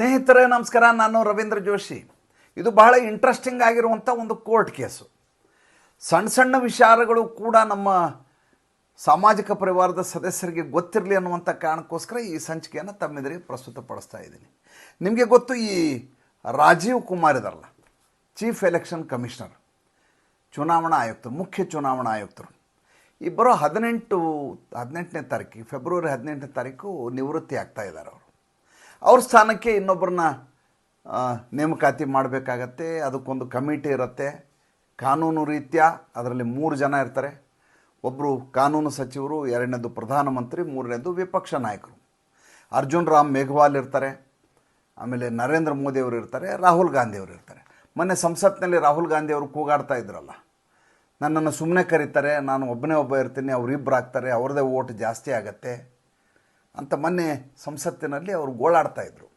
ಸ್ನೇಹಿತರೇ, ನಮಸ್ಕಾರ. ನಾನು ರವೀಂದ್ರ ಜೋಶಿ. ಇದು ಬಹಳ ಇಂಟ್ರೆಸ್ಟಿಂಗ್ ಆಗಿರುವಂಥ ಒಂದು ಕೋರ್ಟ್ ಕೇಸು ಸಣ್ಣ ಸಣ್ಣ ವಿಚಾರಗಳು ಕೂಡ ನಮ್ಮ ಸಾಮಾಜಿಕ ಪರಿವಾರದ ಸದಸ್ಯರಿಗೆ ಗೊತ್ತಿರಲಿ ಅನ್ನುವಂಥ ಕಾರಣಕ್ಕೋಸ್ಕರ ಈ ಸಂಚಿಕೆಯನ್ನು ತಮ್ಮೆದುರಿಗೆ ಪ್ರಸ್ತುತಪಡಿಸ್ತಾ ಇದ್ದೀನಿ. ನಿಮಗೆ ಗೊತ್ತು, ಈ ರಾಜೀವ್ ಕುಮಾರ್ ಇದಾರಲ್ಲ ಚೀಫ್ ಎಲೆಕ್ಷನ್ ಕಮಿಷನರ್ ಚುನಾವಣಾ ಆಯುಕ್ತರು ಮುಖ್ಯ ಚುನಾವಣಾ ಆಯುಕ್ತರು. ಇಬ್ಬರು ಹದಿನೆಂಟು, ಹದಿನೆಂಟನೇ ತಾರೀಕಿಗೆ ಫೆಬ್ರವರಿ ಹದಿನೆಂಟನೇ ತಾರೀಕು ನಿವೃತ್ತಿ ಆಗ್ತಾ ಇದ್ದಾರೆ ಅವರು. ಅವ್ರ ಸ್ಥಾನಕ್ಕೆ ಇನ್ನೊಬ್ಬರನ್ನ ನೇಮಕಾತಿ ಮಾಡಬೇಕಾಗತ್ತೆ. ಅದಕ್ಕೊಂದು ಕಮಿಟಿ ಇರುತ್ತೆ. ಕಾನೂನು ರೀತಿಯ ಅದರಲ್ಲಿ ಮೂರು ಜನ ಇರ್ತಾರೆ. ಒಬ್ಬರು ಕಾನೂನು ಸಚಿವರು, ಎರಡನೇದು ಪ್ರಧಾನಮಂತ್ರಿ, ಮೂರನೇದು ವಿಪಕ್ಷ ನಾಯಕರು. ಅರ್ಜುನ್ ರಾಮ್ ಮೇಘವಾಲ್ ಇರ್ತಾರೆ. ಆಮೇಲೆ ನರೇಂದ್ರ ಮೋದಿ ಅವರು ಇರ್ತಾರೆ. ರಾಹುಲ್ ಗಾಂಧಿ ಅವರು ಇರ್ತಾರೆ. ಮೊನ್ನೆ ಸಂಸತ್ನಲ್ಲಿ ರಾಹುಲ್ ಗಾಂಧಿ ಅವರು ಕೂಗಾಡ್ತಾ ಇದ್ರಲ್ಲ. ನನ್ನನ್ನು ಸುಮ್ಮನೆ ಕರೀತಾರೆ. ನಾನು ಒಬ್ಬನೇ ಒಬ್ಬ ಇರ್ತೀನಿ. ಅವರಿಬ್ಬರು ಆಗ್ತಾರೆ. ಅವ್ರದ್ದೇ ಓಟ್ ಜಾಸ್ತಿ ಆಗತ್ತೆ. ಅಂತ ಮೊನ್ನೆ ಸಂಸತ್ತಿನಲ್ಲಿ ಅವರು ಗೋಳಾಡ್ತಾ ಇದ್ದರು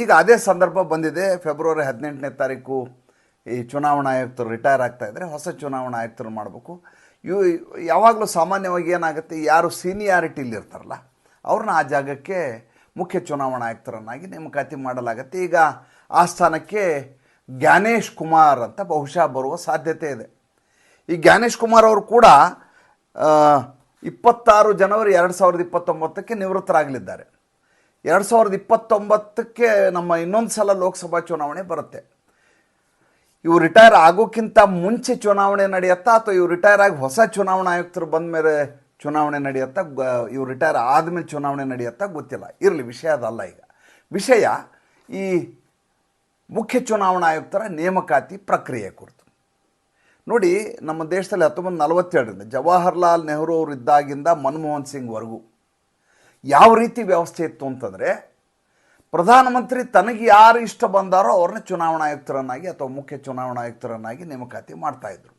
ಈಗ ಅದೇ ಸಂದರ್ಭ ಬಂದಿದೆ. ಫೆಬ್ರವರಿ ಹದಿನೆಂಟನೇ ತಾರೀಕು ಈ ಚುನಾವಣಾ ಆಯುಕ್ತರು ರಿಟೈರ್ ಆಗ್ತಾ ಇದ್ದರೆ ಹೊಸ ಚುನಾವಣಾ ಆಯುಕ್ತರು ಮಾಡಬೇಕು. ಇವು ಯಾವಾಗಲೂ ಸಾಮಾನ್ಯವಾಗಿ ಏನಾಗುತ್ತೆ, ಯಾರು ಸೀನಿಯಾರಿಟಿಲಿ ಇರ್ತಾರಲ್ಲ ಅವ್ರನ್ನ ಆ ಜಾಗಕ್ಕೆ ಮುಖ್ಯ ಚುನಾವಣಾ ಆಯುಕ್ತರನ್ನಾಗಿ ನೇಮಕಾತಿ ಮಾಡಲಾಗತ್ತೆ. ಈಗ ಆ ಸ್ಥಾನಕ್ಕೆ ಜ್ಞಾನೇಶ್ ಕುಮಾರ್ ಅಂತ ಬಹುಶಃ ಬರುವ ಸಾಧ್ಯತೆ ಇದೆ. ಈ ಜ್ಞಾನೇಶ್ ಕುಮಾರ್ ಅವರು ಕೂಡ ಇಪ್ಪತ್ತಾರು ಜನವರಿ ಎರಡು ಸಾವಿರದ ಇಪ್ಪತ್ತೊಂಬತ್ತಕ್ಕೆ ನಿವೃತ್ತರಾಗಲಿದ್ದಾರೆ. ಎರಡು ಸಾವಿರದ ಇಪ್ಪತ್ತೊಂಬತ್ತಕ್ಕೆ ನಮ್ಮ ಇನ್ನೊಂದು ಸಲ ಲೋಕಸಭಾ ಚುನಾವಣೆ ಬರುತ್ತೆ. ಇವು ರಿಟೈರ್ ಆಗೋಕ್ಕಿಂತ ಮುಂಚೆ ಚುನಾವಣೆ ನಡೆಯುತ್ತಾ ಅಥವಾ ಇವು ರಿಟೈರ್ ಆಗಿ ಹೊಸ ಚುನಾವಣಾ ಆಯುಕ್ತರು ಬಂದ ಮೇಲೆ ಚುನಾವಣೆ ನಡೆಯುತ್ತಾ ಇವು ರಿಟೈರ್ ಆದಮೇಲೆ ಚುನಾವಣೆ ನಡೆಯುತ್ತಾ ಗೊತ್ತಿಲ್ಲ. ಇರಲಿ, ವಿಷಯ ಅದಲ್ಲ ಈಗ. ವಿಷಯ ಈ ಮುಖ್ಯ ಚುನಾವಣಾ ಆಯುಕ್ತರ ನೇಮಕಾತಿ ಪ್ರಕ್ರಿಯೆ ಕುರಿತು. ನೋಡಿ, ನಮ್ಮ ದೇಶದಲ್ಲಿ ಹತ್ತೊಂಬತ್ತು ನಲವತ್ತೆರಡರಿಂದ ಜವಾಹರ್ಲಾಲ್ ನೆಹರು ಅವರು ಇದ್ದಾಗಿಂದ ಮನಮೋಹನ್ ಸಿಂಗ್ವರೆಗೂ ಯಾವ ರೀತಿ ವ್ಯವಸ್ಥೆ ಇತ್ತು ಅಂತಂದರೆ, ಪ್ರಧಾನಮಂತ್ರಿ ತನಗೆ ಯಾರು ಇಷ್ಟ ಬಂದಾರೋ ಅವ್ರನ್ನ ಚುನಾವಣಾ ಆಯುಕ್ತರನ್ನಾಗಿ ಅಥವಾ ಮುಖ್ಯ ಚುನಾವಣಾ ಆಯುಕ್ತರನ್ನಾಗಿ ನೇಮಕಾತಿ ಮಾಡ್ತಾಯಿದ್ರು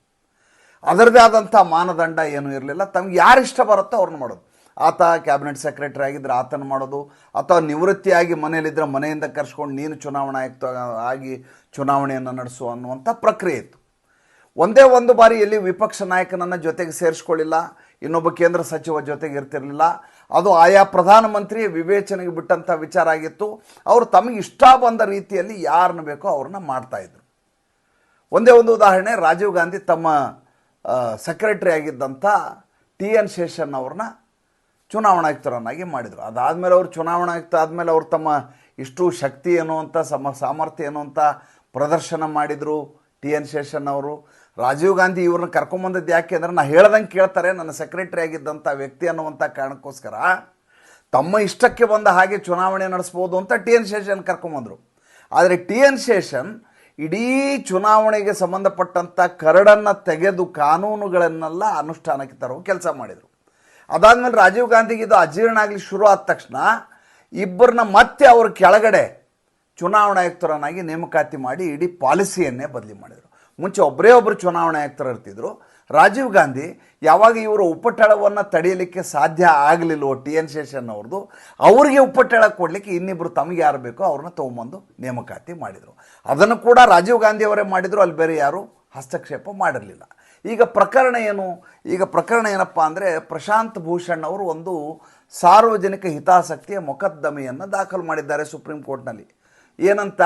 ಅದರದೇ ಆದಂಥ ಮಾನದಂಡ ಏನೂ ಇರಲಿಲ್ಲ. ತಮ್ಗೆ ಯಾರು ಇಷ್ಟ ಬರುತ್ತೋ ಅವ್ರನ್ನ ಮಾಡೋದು. ಆತ ಕ್ಯಾಬಿನೆಟ್ ಸೆಕ್ರೆಟರಿ ಆಗಿದ್ದರೆ ಆತನ ಮಾಡೋದು. ಅಥವಾ ನಿವೃತ್ತಿಯಾಗಿ ಮನೆಯಲ್ಲಿದ್ದರೆ ಮನೆಯಿಂದ ಕರ್ಸ್ಕೊಂಡು ನೀನು ಚುನಾವಣಾ ಆಯುಕ್ತ ಆಗಿ ಚುನಾವಣೆಯನ್ನು ನಡೆಸು ಅನ್ನುವಂಥ ಪ್ರಕ್ರಿಯೆ ಇತ್ತು. ಒಂದೇ ಒಂದು ಬಾರಿ ಎಲ್ಲಿ ವಿಪಕ್ಷ ನಾಯಕನನ್ನು ಜೊತೆಗೆ ಸೇರಿಸ್ಕೊಳ್ಳಿಲ್ಲ, ಇನ್ನೊಬ್ಬ ಕೇಂದ್ರ ಸಚಿವ ಜೊತೆಗೆ ಇರ್ತಿರಲಿಲ್ಲ, ಅದು ಆಯಾ ಪ್ರಧಾನಮಂತ್ರಿ ವಿವೇಚನೆಗೆ ಬಿಟ್ಟಂಥ ವಿಚಾರ ಆಗಿತ್ತು. ಅವರು ತಮಗೆ ಇಷ್ಟ ಬಂದ ರೀತಿಯಲ್ಲಿ ಯಾರನ್ನ ಬೇಕೋ ಅವ್ರನ್ನ ಮಾಡ್ತಾಯಿದ್ರು ಒಂದೇ ಒಂದು ಉದಾಹರಣೆ, ರಾಜೀವ್ ಗಾಂಧಿ ತಮ್ಮ ಸೆಕ್ರೆಟರಿ ಆಗಿದ್ದಂಥ ಟಿ ಎನ್ ಶೇಷನ್ ಅವ್ರನ್ನ ಚುನಾವಣಾಯುಕ್ತರನ್ನಾಗಿ ಮಾಡಿದರು. ಅದಾದಮೇಲೆ ಅವರು ಚುನಾವಣಾಯುಕ್ತ ಆದಮೇಲೆ ಅವರು ತಮ್ಮ ಇಷ್ಟು ಶಕ್ತಿ ಏನು ಅಂತ ಸಮ ಸಾಮರ್ಥ್ಯ ಏನು ಅಂತ ಪ್ರದರ್ಶನ ಮಾಡಿದರು ಟಿ ಎನ್ ಶೇಷನ್ ಅವರು. ರಾಜೀವ್ ಗಾಂಧಿ ಇವ್ರನ್ನ ಕರ್ಕೊಂಬಂದದ್ದು ಯಾಕೆ ಅಂದರೆ ನಾನು ಹೇಳ್ದಂಗೆ ಕೇಳ್ತಾರೆ, ನನ್ನ ಸೆಕ್ರೆಟರಿ ಆಗಿದ್ದಂಥ ವ್ಯಕ್ತಿ ಅನ್ನುವಂಥ ಕಾರಣಕ್ಕೋಸ್ಕರ. ತಮ್ಮ ಇಷ್ಟಕ್ಕೆ ಬಂದ ಹಾಗೆ ಚುನಾವಣೆ ನಡೆಸ್ಬೋದು ಅಂತ ಟಿ ಎನ್ ಶೇಷನ್ ಕರ್ಕೊಂಬಂದರು. ಆದರೆ ಟಿ ಎನ್ ಶೇಷನ್ ಇಡೀ ಚುನಾವಣೆಗೆ ಸಂಬಂಧಪಟ್ಟಂಥ ಕರಡನ್ನು ತೆಗೆದು ಕಾನೂನುಗಳನ್ನೆಲ್ಲ ಅನುಷ್ಠಾನಕ್ಕೆ ತರುವ ಕೆಲಸ ಮಾಡಿದರು. ಅದಾದಮೇಲೆ ರಾಜೀವ್ ಗಾಂಧಿಗೆ ಇದು ಅಜೀರ್ಣ ಆಗಲಿ ಶುರು ಆದ ತಕ್ಷಣ ಇಬ್ಬರನ್ನ ಮತ್ತೆ ಅವ್ರ ಕೆಳಗಡೆ ಚುನಾವಣಾ ಆಯುಕ್ತರನ್ನಾಗಿ ನೇಮಕಾತಿ ಮಾಡಿ ಇಡೀ ಪಾಲಿಸಿಯನ್ನೇ ಬದಲಿ ಮಾಡಿದರು. ಮುಂಚೆ ಒಬ್ಬರೇ ಒಬ್ಬರು ಚುನಾವಣೆ ಆಗ್ತಾ ಇರ್ತಿದ್ರು. ರಾಜೀವ್ ಗಾಂಧಿ ಯಾವಾಗ ಇವರು ಉಪಟಳವನ್ನು ತಡೆಯಲಿಕ್ಕೆ ಸಾಧ್ಯ ಆಗಲಿಲ್ಲವೋ ಟಿ ಎನ್ ಶೇಷನ್ ಅವ್ರದ್ದು ಅವರಿಗೆ ಉಪಟಳ ಕೊಡಲಿಕ್ಕೆ ಇನ್ನಿಬ್ಬರು ತಮಗೆ ಯಾರು ಬೇಕೋ ಅವ್ರನ್ನ ತೊಗೊಂಬಂದು ನೇಮಕಾತಿ ಮಾಡಿದರು. ಅದನ್ನು ಕೂಡ ರಾಜೀವ್ ಗಾಂಧಿ ಅವರೇ ಮಾಡಿದರು, ಅಲ್ಲಿ ಬೇರೆ ಯಾರು ಹಸ್ತಕ್ಷೇಪ ಮಾಡಿರಲಿಲ್ಲ. ಈಗ ಪ್ರಕರಣ ಏನು? ಈಗ ಪ್ರಕರಣ ಏನಪ್ಪ ಅಂದರೆ ಪ್ರಶಾಂತ್ ಭೂಷಣ್ ಅವರು ಒಂದು ಸಾರ್ವಜನಿಕ ಹಿತಾಸಕ್ತಿಯ ಮೊಕದ್ದಮೆಯನ್ನು ದಾಖಲು ಮಾಡಿದ್ದಾರೆ ಸುಪ್ರೀಂ ಕೋರ್ಟ್ನಲ್ಲಿ. ಏನಂತ?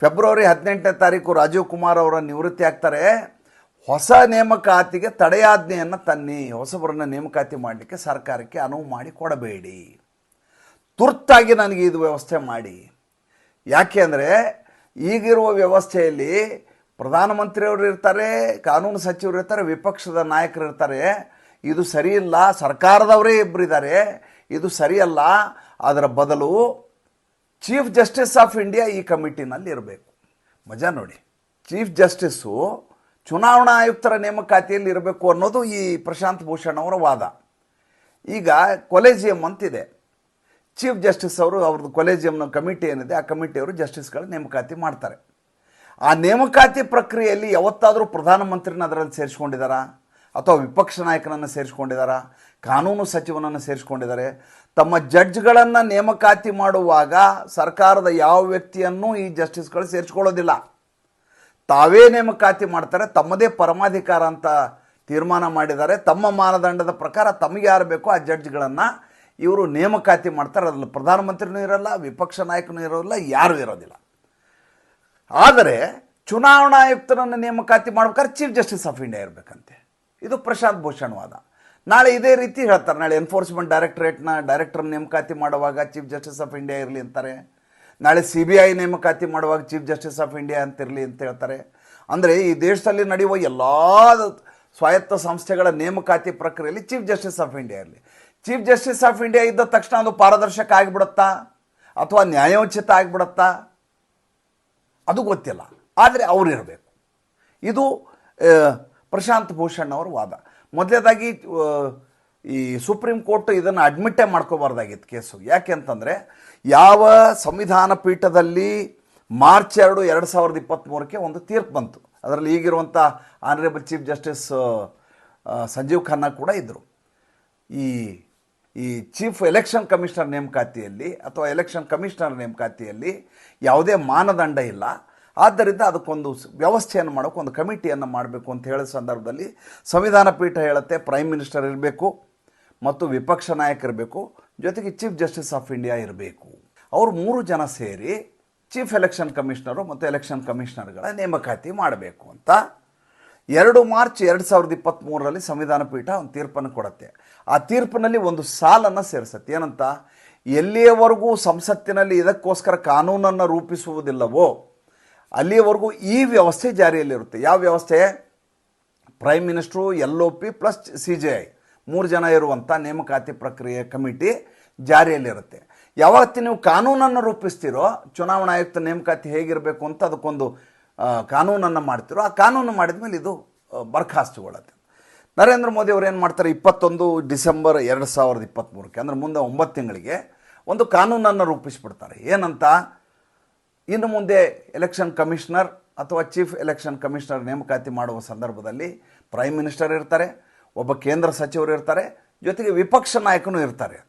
ಫೆಬ್ರವರಿ ಹದಿನೆಂಟನೇ ತಾರೀಕು ರಾಜೀವ್ ಕುಮಾರ್ ಅವರ ನಿವೃತ್ತಿ ಆಗ್ತಾರೆ. ಹೊಸ ನೇಮಕಾತಿಗೆ ತಡೆಯಾಜ್ಞೆಯನ್ನು ತನ್ನಿ. ಹೊಸಬರನ್ನ ನೇಮಕಾತಿ ಮಾಡಲಿಕ್ಕೆ ಸರ್ಕಾರಕ್ಕೆ ಅನುವು ಮಾಡಿ ಕೊಡಬೇಡಿ. ತುರ್ತಾಗಿ ನನಗೆ ಇದು ವ್ಯವಸ್ಥೆ ಮಾಡಿ. ಯಾಕೆ ಅಂದರೆ ಈಗಿರುವ ವ್ಯವಸ್ಥೆಯಲ್ಲಿ ಪ್ರಧಾನಮಂತ್ರಿಯವರು ಇರ್ತಾರೆ, ಕಾನೂನು ಸಚಿವರು ಇರ್ತಾರೆ, ವಿಪಕ್ಷದ ನಾಯಕರು ಇರ್ತಾರೆ. ಇದು ಸರಿಯಿಲ್ಲ. ಸರ್ಕಾರದವರೇ ಇಬ್ಬರಿದ್ದಾರೆ ಇದು ಸರಿಯಲ್ಲ. ಅದರ ಬದಲು ಚೀಫ್ ಜಸ್ಟಿಸ್ ಆಫ್ ಇಂಡಿಯಾ ಈ ಕಮಿಟಿನಲ್ಲಿ ಇರಬೇಕು. ಮಜಾ ನೋಡಿ. ಚೀಫ್ ಜಸ್ಟಿಸ್ಸು ಚುನಾವಣಾ ಆಯುಕ್ತರ ನೇಮಕಾತಿಯಲ್ಲಿ ಇರಬೇಕು ಅನ್ನೋದು ಈ ಪ್ರಶಾಂತ್ ಭೂಷಣ್ ಅವರ ವಾದ. ಈಗ ಕೊಲೆಜಿಯಂ ಅಂತಿದೆ. ಚೀಫ್ ಜಸ್ಟಿಸ್ ಅವರು ಅವ್ರದ್ದು ಕೊಲೆಜಿಯಂನ ಕಮಿಟಿ ಏನಿದೆ, ಆ ಕಮಿಟಿಯವರು ಜಸ್ಟಿಸ್ಗಳ ನೇಮಕಾತಿ ಮಾಡ್ತಾರೆ. ಆ ನೇಮಕಾತಿ ಪ್ರಕ್ರಿಯೆಯಲ್ಲಿ ಯಾವತ್ತಾದರೂ ಪ್ರಧಾನಮಂತ್ರಿನ ಅದರಲ್ಲಿ ಸೇರಿಸ್ಕೊಂಡಿದ್ದಾರಾ? ಅಥವಾ ವಿಪಕ್ಷ ನಾಯಕನನ್ನು ಸೇರಿಸ್ಕೊಂಡಿದ್ದಾರಾ ಕಾನೂನು ಸಚಿವನನ್ನು ಸೇರಿಸ್ಕೊಂಡಿದ್ದಾರೆ ತಮ್ಮ ಜಡ್ಜ್ಗಳನ್ನು ನೇಮಕಾತಿ ಮಾಡುವಾಗ ಸರ್ಕಾರದ ಯಾವ ವ್ಯಕ್ತಿಯನ್ನು ಈ ಜಸ್ಟಿಸ್ಗಳು ಸೇರಿಸ್ಕೊಳ್ಳೋದಿಲ್ಲ. ತಾವೇ ನೇಮಕಾತಿ ಮಾಡ್ತಾರೆ, ತಮ್ಮದೇ ಪರಮಾಧಿಕಾರ ಅಂತ ತೀರ್ಮಾನ ಮಾಡಿದ್ದಾರೆ. ತಮ್ಮ ಮಾನದಂಡದ ಪ್ರಕಾರ ತಮಗೆ ಯಾರು ಬೇಕೋ ಆ ಜಡ್ಜ್ಗಳನ್ನು ಇವರು ನೇಮಕಾತಿ ಮಾಡ್ತಾರೆ. ಅದರಲ್ಲಿ ಪ್ರಧಾನಮಂತ್ರಿನೂ ಇರಲ್ಲ, ವಿಪಕ್ಷ ನಾಯಕನೂ ಇರೋದಿಲ್ಲ, ಯಾರೂ ಇರೋದಿಲ್ಲ. ಆದರೆ ಚುನಾವಣಾ ಆಯುಕ್ತರನ್ನು ನೇಮಕಾತಿ ಮಾಡ್ಬೇಕಾದ್ರೆ ಚೀಫ್ ಜಸ್ಟಿಸ್ ಆಫ್ ಇಂಡಿಯಾ ಇರಬೇಕಂತೆ. ಇದು ಪ್ರಶಾಂತ್ ಭೂಷಣ್ ವಾದ. ನಾಳೆ ಇದೇ ರೀತಿ ಹೇಳ್ತಾರೆ. ನಾಳೆ ಎನ್ಫೋರ್ಸ್ಮೆಂಟ್ ಡೈರೆಕ್ಟರೇಟ್ನ ಡೈರೆಕ್ಟರ್ ನೇಮಕಾತಿ ಮಾಡುವಾಗ ಚೀಫ್ ಜಸ್ಟಿಸ್ ಆಫ್ ಇಂಡಿಯಾ ಇರಲಿ ಅಂತಾರೆ. ನಾಳೆ ಸಿ ಬಿ ಐ ನೇಮಕಾತಿ ಮಾಡುವಾಗ ಚೀಫ್ ಜಸ್ಟಿಸ್ ಆಫ್ ಇಂಡಿಯಾ ಅಂತಿರಲಿ ಅಂತ ಹೇಳ್ತಾರೆ. ಅಂದರೆ ಈ ದೇಶದಲ್ಲಿ ನಡೆಯುವ ಎಲ್ಲ ಸ್ವಾಯತ್ತ ಸಂಸ್ಥೆಗಳ ನೇಮಕಾತಿ ಪ್ರಕ್ರಿಯೆಯಲ್ಲಿ ಚೀಫ್ ಜಸ್ಟಿಸ್ ಆಫ್ ಇಂಡಿಯಾ ಇರಲಿ. ಚೀಫ್ ಜಸ್ಟಿಸ್ ಆಫ್ ಇಂಡಿಯಾ ಇದ್ದ ತಕ್ಷಣ ಅದು ಪಾರದರ್ಶಕ ಆಗಿಬಿಡುತ್ತಾ? ಅಥವಾ ನ್ಯಾಯೋಚಿತ ಆಗಿಬಿಡುತ್ತಾ? ಅದು ಗೊತ್ತಿಲ್ಲ. ಆದರೆ ಅವರು ಇರಬೇಕು. ಇದು ಪ್ರಶಾಂತ್ ಭೂಷಣ್ ಅವರು ವಾದ. ಮೊದಲೇದಾಗಿ ಈ ಸುಪ್ರೀಂ ಕೋರ್ಟ್ ಇದನ್ನು ಅಡ್ಮಿಟ್ಟೇ ಮಾಡ್ಕೋಬಾರ್ದಾಗಿತ್ತು ಕೇಸು. ಯಾಕೆ ಅಂತಂದರೆ, ಯಾವ ಸಂವಿಧಾನ ಪೀಠದಲ್ಲಿ ಮಾರ್ಚ್ ಎರಡು ಎರಡು ಸಾವಿರದ ಇಪ್ಪತ್ತ್ಮೂರಕ್ಕೆ ಒಂದು ತೀರ್ಪು ಬಂತು. ಅದರಲ್ಲಿ ಈಗಿರುವಂಥ honourable chief justice Sanjiv Khanna ಕೂಡ ಇದ್ದರು ಈ ಈ ಚೀಫ್ ಎಲೆಕ್ಷನ್ ಕಮಿಷನರ್ ನೇಮಕಾತಿಯಲ್ಲಿ ಅಥವಾ ಎಲೆಕ್ಷನ್ ಕಮಿಷನರ್ ನೇಮಕಾತಿಯಲ್ಲಿ ಯಾವುದೇ ಮಾನದಂಡ ಇಲ್ಲ. ಆದ್ದರಿಂದ ಅದಕ್ಕೊಂದು ವ್ಯವಸ್ಥೆಯನ್ನು ಮಾಡೋಕೆ ಒಂದು ಕಮಿಟಿಯನ್ನು ಮಾಡಬೇಕು ಅಂತ ಹೇಳಿದ ಸಂದರ್ಭದಲ್ಲಿ ಸಂವಿಧಾನ ಪೀಠ ಹೇಳುತ್ತೆ ಪ್ರೈಮ್ ಮಿನಿಸ್ಟರ್ ಇರಬೇಕು ಮತ್ತು ವಿಪಕ್ಷ ನಾಯಕ ಇರಬೇಕು, ಜೊತೆಗೆ ಚೀಫ್ ಜಸ್ಟಿಸ್ ಆಫ್ ಇಂಡಿಯಾ ಇರಬೇಕು. ಅವರು ಮೂರು ಜನ ಸೇರಿ ಚೀಫ್ ಎಲೆಕ್ಷನ್ ಕಮಿಷನರು ಮತ್ತು ಎಲೆಕ್ಷನ್ ಕಮಿಷನರ್ಗಳ ನೇಮಕಾತಿ ಮಾಡಬೇಕು ಅಂತ. ಎರಡು ಮಾರ್ಚ್ ಎರಡು ಸಾವಿರದ ಇಪ್ಪತ್ತ್ಮೂರರಲ್ಲಿ ಸಂವಿಧಾನ ಪೀಠ ಒಂದು ತೀರ್ಪನ್ನು ಕೊಡುತ್ತೆ. ಆ ತೀರ್ಪಿನಲ್ಲಿ ಒಂದು ಸಾಲನ್ನು ಸೇರಿಸುತ್ತೆ. ಏನಂತ? ಎಲ್ಲಿಯವರೆಗೂ ಸಂಸತ್ತಿನಲ್ಲಿ ಇದಕ್ಕೋಸ್ಕರ ಕಾನೂನನ್ನು ರೂಪಿಸುವುದಿಲ್ಲವೋ ಅಲ್ಲಿಯವರೆಗೂ ಈ ವ್ಯವಸ್ಥೆ ಜಾರಿಯಲ್ಲಿರುತ್ತೆ. ಯಾವ ವ್ಯವಸ್ಥೆ? Prime minister L O P plus C J I ಮೂರು ಜನ ಇರುವಂಥ ನೇಮಕಾತಿ ಪ್ರಕ್ರಿಯೆ ಕಮಿಟಿ ಜಾರಿಯಲ್ಲಿರುತ್ತೆ. ಯಾವತ್ತಿ ನೀವು ಕಾನೂನನ್ನು ರೂಪಿಸ್ತೀರೋ, ಚುನಾವಣಾ ಆಯುಕ್ತ ನೇಮಕಾತಿ ಹೇಗಿರಬೇಕು ಅಂತ ಅದಕ್ಕೊಂದು ಕಾನೂನನ್ನು ಮಾಡ್ತಿರೋ, ಆ ಕಾನೂನು ಮಾಡಿದ ಮೇಲೆ ಇದು ಬರ್ಖಾಸ್ತುಗೊಳ್ಳುತ್ತೆ ನರೇಂದ್ರ ಮೋದಿ ಅವರು ಏನು ಮಾಡ್ತಾರೆ? ಇಪ್ಪತ್ತೊಂದು ಡಿಸೆಂಬರ್ ಎರಡು ಸಾವಿರದ ಇಪ್ಪತ್ತ್ಮೂರಕ್ಕೆ ಅಂದರೆ ಮುಂದೆ ಒಂಬತ್ತು ತಿಂಗಳಿಗೆ, ಒಂದು ಕಾನೂನನ್ನು ರೂಪಿಸಿಬಿಡ್ತಾರೆ. ಏನಂತ? ಇನ್ನು ಮುಂದೆ ಎಲೆಕ್ಷನ್ ಕಮಿಷನರ್ ಅಥವಾ ಚೀಫ್ ಎಲೆಕ್ಷನ್ ಕಮಿಷನರ್ ನೇಮಕಾತಿ ಮಾಡುವ ಸಂದರ್ಭದಲ್ಲಿ ಪ್ರೈಮ್ ಮಿನಿಸ್ಟರ್ ಇರ್ತಾರೆ, ಒಬ್ಬ ಕೇಂದ್ರ ಸಚಿವರು ಇರ್ತಾರೆ, ಜೊತೆಗೆ ವಿಪಕ್ಷ ನಾಯಕನೂ ಇರ್ತಾರೆ ಅಂತ.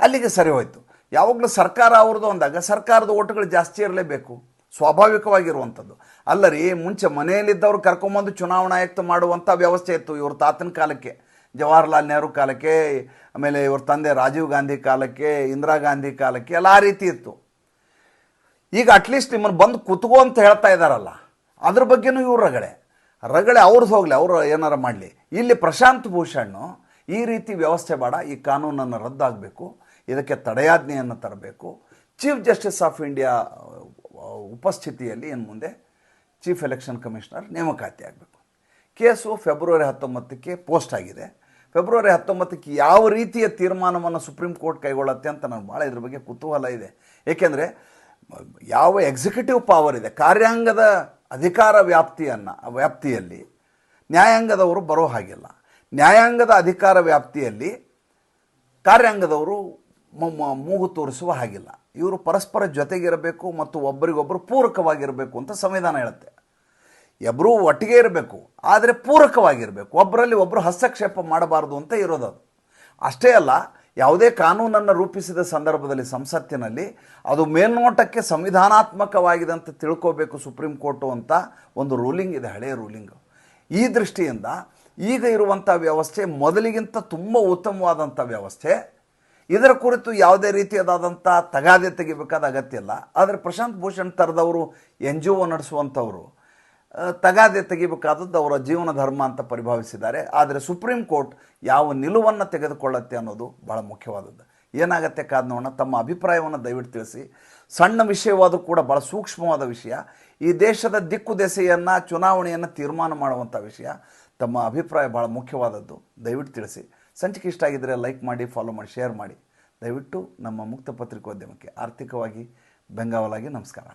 ಅಲ್ಲಿಗೆ ಸರಿ ಹೋಯಿತು. ಯಾವಾಗಲೂ ಸರ್ಕಾರ ಅವ್ರದ್ದು ಅಂದಾಗ ಸರ್ಕಾರದ ಓಟುಗಳು ಜಾಸ್ತಿ ಇರಲೇಬೇಕು, ಸ್ವಾಭಾವಿಕವಾಗಿರುವಂಥದ್ದು. ಅಲ್ಲರಿ, ಮುಂಚೆ ಮನೆಯಲ್ಲಿದ್ದವ್ರು ಕರ್ಕೊಂಬಂದು ಚುನಾವಣಾ ಆಯುಕ್ತ ಮಾಡುವಂಥ ವ್ಯವಸ್ಥೆ ಇತ್ತು ಇವ್ರ ತಾತನ ಕಾಲಕ್ಕೆ. ಜವಾಹರ್ಲಾಲ್ ನೆಹರು ಕಾಲಕ್ಕೆ, ಆಮೇಲೆ ಇವ್ರ ತಂದೆ ರಾಜೀವ್ ಗಾಂಧಿ ಕಾಲಕ್ಕೆ, ಇಂದಿರಾ ಗಾಂಧಿ ಕಾಲಕ್ಕೆ ಎಲ್ಲ ರೀತಿ ಇತ್ತು. ಈಗ ಅಟ್ಲೀಸ್ಟ್ ನಿಮ್ಮನ್ನು ಬಂದು ಕುತ್ಕೋ ಅಂತ ಹೇಳ್ತಾ ಇದ್ದಾರಲ್ಲ ಅದ್ರ ಬಗ್ಗೆನೂ ಇವ್ರು ರಗಳೆ. ರಗಳೆ ಅವ್ರದ್ದು ಹೋಗಲಿ, ಅವರು ಏನಾರ ಮಾಡಲಿ. ಇಲ್ಲಿ ಪ್ರಶಾಂತ್ ಭೂಷಣ್ ಈ ರೀತಿ ವ್ಯವಸ್ಥೆ ಬೇಡ, ಈ ಕಾನೂನನ್ನು ರದ್ದಾಗಬೇಕು, ಇದಕ್ಕೆ ತಡೆಯಾಜ್ಞೆಯನ್ನು ತರಬೇಕು. ಚೀಫ್ ಜಸ್ಟಿಸ್ ಆಫ್ ಇಂಡಿಯಾ ಉಪಸ್ಥಿತಿಯಲ್ಲಿ ಇನ್ನು ಮುಂದೆ ಚೀಫ್ ಎಲೆಕ್ಷನ್ ಕಮಿಷನರ್ ನೇಮಕಾತಿ ಆಗಬೇಕು. ಕೇಸು ಫೆಬ್ರವರಿ ಹತ್ತೊಂಬತ್ತಕ್ಕೆ ಪೋಸ್ಟ್ ಆಗಿದೆ. ಫೆಬ್ರವರಿ ಹತ್ತೊಂಬತ್ತಕ್ಕೆ ಯಾವ ರೀತಿಯ ತೀರ್ಮಾನವನ್ನು ಸುಪ್ರೀಂ ಕೋರ್ಟ್ ಕೈಗೊಳ್ಳುತ್ತೆ ಅಂತ ನನಗೆ ಭಾಳ ಇದ್ರ ಬಗ್ಗೆ ಕುತೂಹಲ ಇದೆ. ಏಕೆಂದರೆ ಯಾವ ಎಕ್ಸಿಕ್ಯೂಟಿವ್ ಪವರ್ ಇದೆ? ಕಾರ್ಯಾಂಗದ ಅಧಿಕಾರ ವ್ಯಾಪ್ತಿಯನ್ನು, ವ್ಯಾಪ್ತಿಯಲ್ಲಿ ನ್ಯಾಯಾಂಗದವರು ಬರೋ ಹಾಗಿಲ್ಲ. ನ್ಯಾಯಾಂಗದ ಅಧಿಕಾರ ವ್ಯಾಪ್ತಿಯಲ್ಲಿ ಕಾರ್ಯಾಂಗದವರು ಮೂಗು ತೋರಿಸುವ ಹಾಗಿಲ್ಲ. ಇವರು ಪರಸ್ಪರ ಜೊತೆಗಿರಬೇಕು ಮತ್ತು ಒಬ್ಬರಿಗೊಬ್ಬರು ಪೂರಕವಾಗಿರಬೇಕು ಅಂತ ಸಂವಿಧಾನ ಹೇಳುತ್ತೆ. ಇಬ್ಬರೂ ಒಟ್ಟಿಗೆ ಇರಬೇಕು, ಆದರೆ ಪೂರಕವಾಗಿರಬೇಕು. ಒಬ್ಬರಲ್ಲಿ ಒಬ್ಬರು ಹಸ್ತಕ್ಷೇಪ ಮಾಡಬಾರದು ಅಂತ ಇರೋದದು. ಅಷ್ಟೇ ಅಲ್ಲ ಯಾವುದೇ ಕಾನೂನನ್ನು ರೂಪಿಸಿದ ಸಂದರ್ಭದಲ್ಲಿ ಸಂಸತ್ತಿನಲ್ಲಿ ಅದು ಮೇಲ್ನೋಟಕ್ಕೆ ಸಂವಿಧಾನಾತ್ಮಕವಾಗಿದೆ ಅಂತ ತಿಳ್ಕೋಬೇಕು ಸುಪ್ರೀಂ ಕೋರ್ಟು ಅಂತ ಒಂದು ರೂಲಿಂಗ್ ಇದೆ ಹಳೆಯ ರೂಲಿಂಗ್. ಈ ದೃಷ್ಟಿಯಿಂದ ಈಗ ಇರುವಂಥ ವ್ಯವಸ್ಥೆ ಮೊದಲಿಗಿಂತ ತುಂಬ ಉತ್ತಮವಾದಂಥ ವ್ಯವಸ್ಥೆ. ಇದರ ಕುರಿತು ಯಾವುದೇ ರೀತಿಯಾದಂಥ ತಗಾದೆ ತೆಗಿಬೇಕಾದ ಅಗತ್ಯ ಇಲ್ಲ. ಆದರೆ ಪ್ರಶಾಂತ್ ಭೂಷಣ್ ಥರದವರು ಎನ್ ಜಿ ಒ ನಡೆಸುವಂಥವರು ತಗಾದೆ ತೆಗಿಬೇಕಾದದ್ದು ಅವರ ಜೀವನ ಧರ್ಮ ಅಂತ ಪರಿಭಾವಿಸಿದ್ದಾರೆ. ಆದರೆ ಸುಪ್ರೀಂ ಕೋರ್ಟ್ ಯಾವ ನಿಲುವನ್ನು ತೆಗೆದುಕೊಳ್ಳುತ್ತೆ ಅನ್ನೋದು ಬಹಳ ಮುಖ್ಯವಾದದ್ದು. ಏನಾಗತ್ತೆ ಕಾದ್ ತಮ್ಮ ಅಭಿಪ್ರಾಯವನ್ನು ದಯವಿಟ್ಟು ತಿಳಿಸಿ. ಸಣ್ಣ ವಿಷಯವಾದರೂ ಕೂಡ ಭಾಳ ಸೂಕ್ಷ್ಮವಾದ ವಿಷಯ. ಈ ದೇಶದ ದಿಕ್ಕು ದೆಸೆಯನ್ನು, ಚುನಾವಣೆಯನ್ನು ತೀರ್ಮಾನ ಮಾಡುವಂಥ ವಿಷಯ ತಮ್ಮ ಅಭಿಪ್ರಾಯ ಭಾಳ ಮುಖ್ಯವಾದದ್ದು. ದಯವಿಟ್ಟು ತಿಳಿಸಿ. ಸಂಚಿಕೆ ಇಷ್ಟ ಆಗಿದ್ದರೆ ಲೈಕ್ ಮಾಡಿ, ಫಾಲೋ ಮಾಡಿ, ಶೇರ್ ಮಾಡಿ. ದಯವಿಟ್ಟು ನಮ್ಮ ಮುಕ್ತ ಪತ್ರಿಕೋದ್ಯಮಕ್ಕೆ ಆರ್ಥಿಕವಾಗಿ ಬೆಂಗಾವಲಾಗಿ ನಮಸ್ಕಾರ.